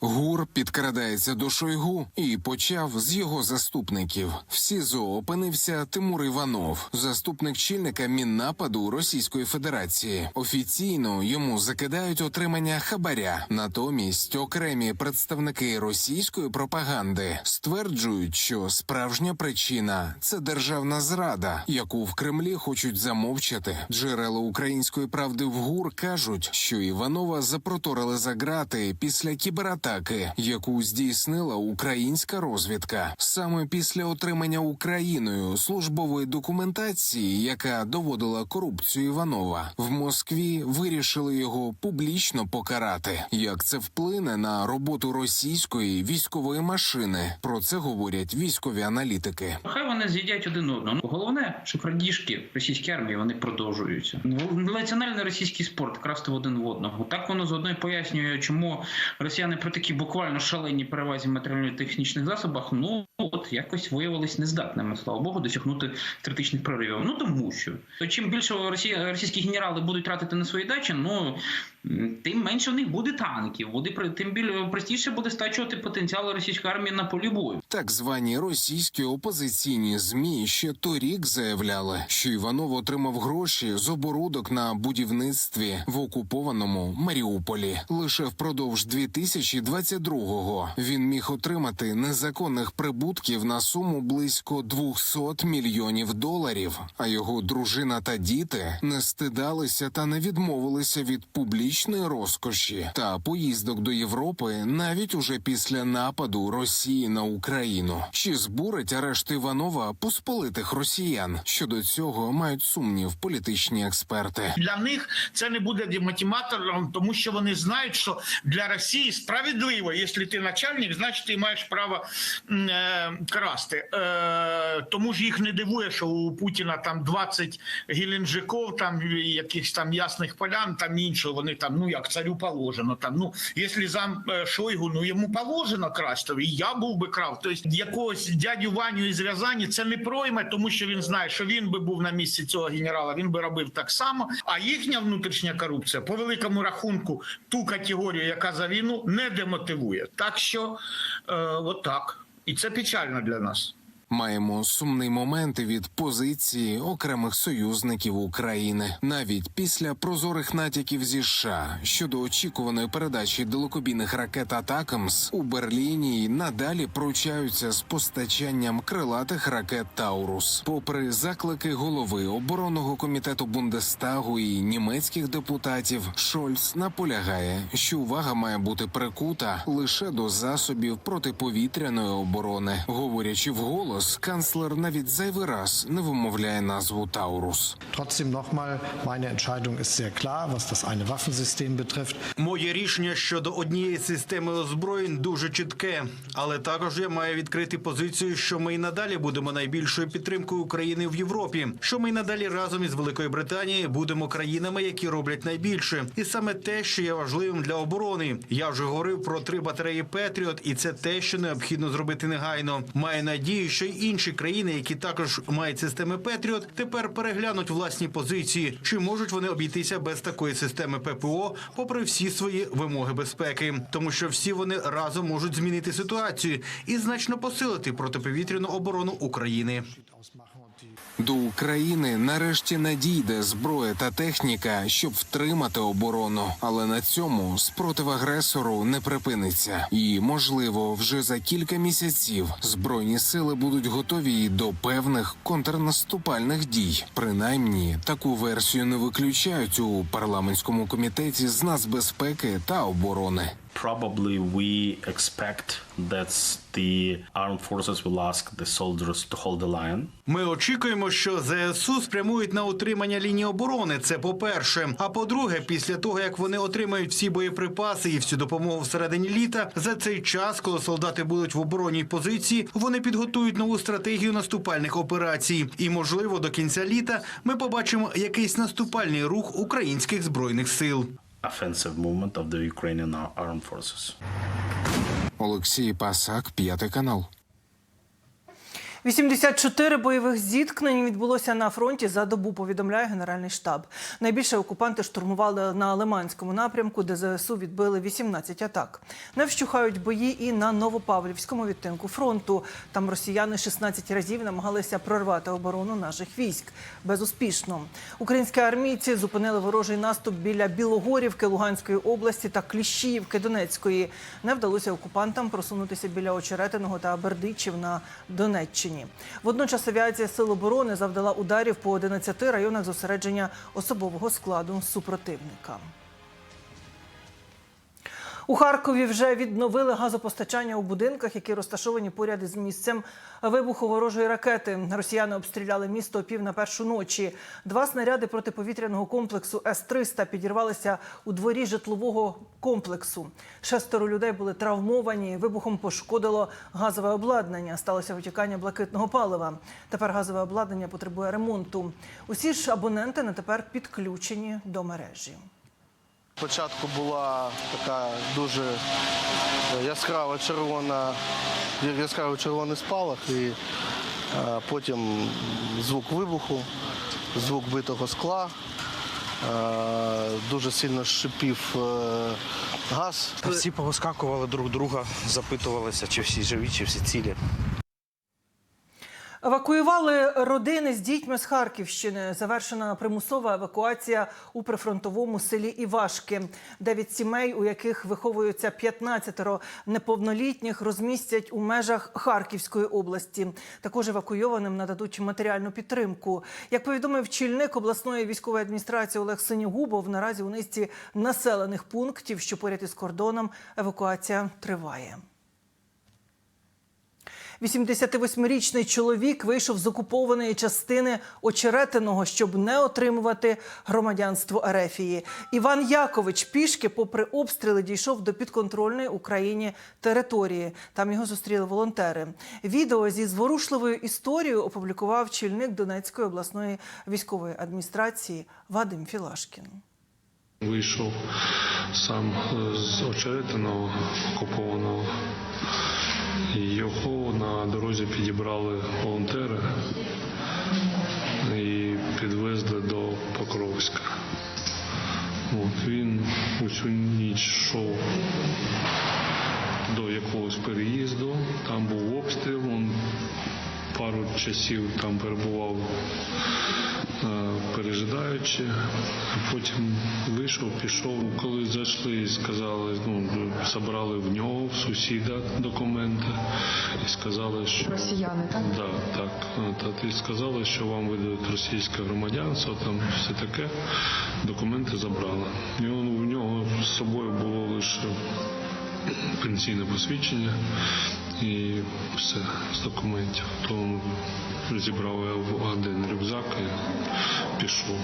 Гур підкрадається до Шойгу і почав з його заступників. В СІЗО опинився Тимур Іванов, заступник чільника Міннападу Російської Федерації. Офіційно йому закидають отримання хабаря. Натомість окремі представники російської пропаганди стверджують, що справжня причина це державна зрада, яку в Кремлі хочуть замовчати. Джерела української правди в ГУР кажуть, що Іванова запроторили за грати після кібератаки, яку здійснила українська розвідка. Саме після отримання Україною службової документації, яка доводила корупцію Іванова, в Москві вирішили його публічно покарати. Як це вплине на роботу російської військової машини? Про це говорять військові аналітики. Хай вони з'їдять один одного. Головне, що крадіжки російській армії вони продовжуються. Національний російський спорт красти один в одного. Так воно заодно і пояснює, чому росіяни при такій буквально шаленій перевазі матеріально-технічних засобах, ну от якось виявились нездатними, слава Богу, досягнути критичних проривів. Ну тому що то чим більше росі... російські генерали будуть тратити на свої дачі, ну тим менше в них буде танків, буде тим більш простіше буде стачувати потенціал російської армії на полі бою. Так звані російські опозиційні змі ще торік заявляли, що Іванов отримав гроші з оборудок на будівництві в окупованому Маріуполі. Лише впродовж 2022-го він міг отримати незаконних прибутків на суму близько 200 мільйонів доларів. А його дружина та діти не стидалися та не відмовилися від публічної розкоші та поїздок до Європи навіть уже після нападу Росії на Україну. Чи збурить арешт Іванова посполитих росіян? Щодо цього мають сумнів політичні експерти. Для них це не буде демотиватором, тому що вони знають, що для Росії справедливо, якщо ти начальник, значить ти маєш право е, красти. Е, тому ж їх не дивує, що у Путіна там 20 геленджиков, там якихось там ясних полян, там іншого. Вони там, ну як царю положено. Там ну якщо зам е, Шойгу, ну йому положено красти, і я був би крав. Тобто якогось дядю Ваню із Рязані це не пройме, тому що він знає, що він би був на місці цього генерала, він би робив так само. А їхня внутрішня корупція по великому рахунку ту категорію, яка за війну, не демотивує. Так що е, отак. І це печально для нас. Маємо сумний момент від позиції окремих союзників України, навіть після прозорих натяків зі США щодо очікуваної передачі далекобійних ракет Атакамс у Берліні й надалі пручаються з постачанням крилатих ракет Таурус. Попри заклики голови оборонного комітету Бундестагу і німецьких депутатів, Шольц наполягає, що увага має бути прикута лише до засобів протиповітряної оборони, говорячи вголос, канцлер навіть зайвий раз не вимовляє назву Таурус. Trotzdem nochmal, meine Entscheidung ist sehr klar, was das eine Waffensystem betrifft. Моє рішення щодо однієї системи озброєнь дуже чітке, але також я маю відкрити позицію, що ми і надалі будемо найбільшою підтримкою України в Європі. Що ми і надалі разом із Великою Британією будемо країнами, які роблять найбільше, і саме те, що є важливим для оборони. Я вже говорив про три батареї Петріот, і це те, що необхідно зробити негайно. Маю надію, що й інші країни, які також мають системи Петріот, тепер переглянуть власні позиції. Чи можуть вони обійтися без такої системи ППО, попри всі свої вимоги безпеки, тому що всі вони разом можуть змінити ситуацію і значно посилити протиповітряну оборону України. До України нарешті надійде зброя та техніка, щоб втримати оборону. Але на цьому спротив агресору не припиниться. І можливо, вже за кілька місяців збройні сили будуть готові і до певних контрнаступальних дій. Принаймні, таку версію не виключають у парламентському комітеті з нацбезпеки та оборони. Probably we expect that the armed forces will ask the soldiers to hold the line. Ми очікуємо, що ЗСУ спрямують на утримання лінії оборони. Це по-перше. А по-друге, після того як вони отримають всі боєприпаси і всю допомогу всередині літа, за цей час, коли солдати будуть в оборонній позиції, вони підготують нову стратегію наступальних операцій. І, можливо, до кінця літа ми побачимо якийсь наступальний рух українських збройних сил. Offensive movement of the Ukrainian ar- armed forces. Олексій Пасак, п'ятий канал. 84 бойових зіткнень відбулося на фронті за добу. Повідомляє Генеральний штаб. Найбільше окупанти штурмували на Лиманському напрямку, де ЗСУ відбили 18 атак. Не вщухають бої і на Новопавлівському відтинку фронту. Там росіяни 16 разів намагалися прорвати оборону наших військ безуспішно. Українські армійці зупинили ворожий наступ біля Білогорівки Луганської області та Кліщіївки Донецької. Не вдалося окупантам просунутися біля Очеретиного та Бердичів на Донеччині. Водночас авіація Сил оборони завдала ударів по 11 районах зосередження особового складу супротивника. У Харкові вже відновили газопостачання у будинках, які розташовані поряд із місцем вибуху ворожої ракети. Росіяни обстріляли місто пів на першу ночі. Два снаряди протиповітряного комплексу С-300 підірвалися у дворі житлового комплексу. Шестеро людей були травмовані. Вибухом пошкодило газове обладнання. Сталося витікання блакитного палива. Тепер газове обладнання потребує ремонту. Усі ж абоненти на тепер підключені до мережі. Спочатку була така дуже яскрава червона, яскравий червоний спалах, і е, потім звук вибуху, звук битого скла, е, дуже сильно шипів е, газ. Всі повискакували друг друга, запитувалися, чи всі живі, чи всі цілі. Евакуювали родини з дітьми з Харківщини. Завершена примусова евакуація у прифронтовому селі Івашки. Дев'ять сімей, у яких виховуються 15 неповнолітніх, розмістять у межах Харківської області. Також евакуйованим нададуть матеріальну підтримку. Як повідомив чільник обласної військової адміністрації Олег Синігубов, наразі у низці населених пунктів, що поряд із кордоном, евакуація триває. 88-річний чоловік вийшов з окупованої частини Очеретиного, щоб не отримувати громадянство Ерефії. Іван Якович пішки, попри обстріли, дійшов до підконтрольної Україні території. Там його зустріли волонтери. Відео зі зворушливою історією опублікував чільник Донецької обласної військової адміністрації Вадим Філашкін. Вийшов сам з очеретиного окупованого. Його на дорозі підібрали волонтери і підвезли до Покровська. От, він усю ніч йшов до якогось переїзду, там був обстріл, він пару часів там перебував пережидаючи, а потім вийшов, пішов. Коли зайшли і сказали, ну забрали в нього в сусіда документи і сказали, що Росіяни, так? Да, так. Та і сказали, що вам видадуть російське громадянство, там все таке. Документи забрали. І он, в нього з собою було лише пенсійне посвідчення і все з документів. Тому зібрав я в один рюкзак і пішов.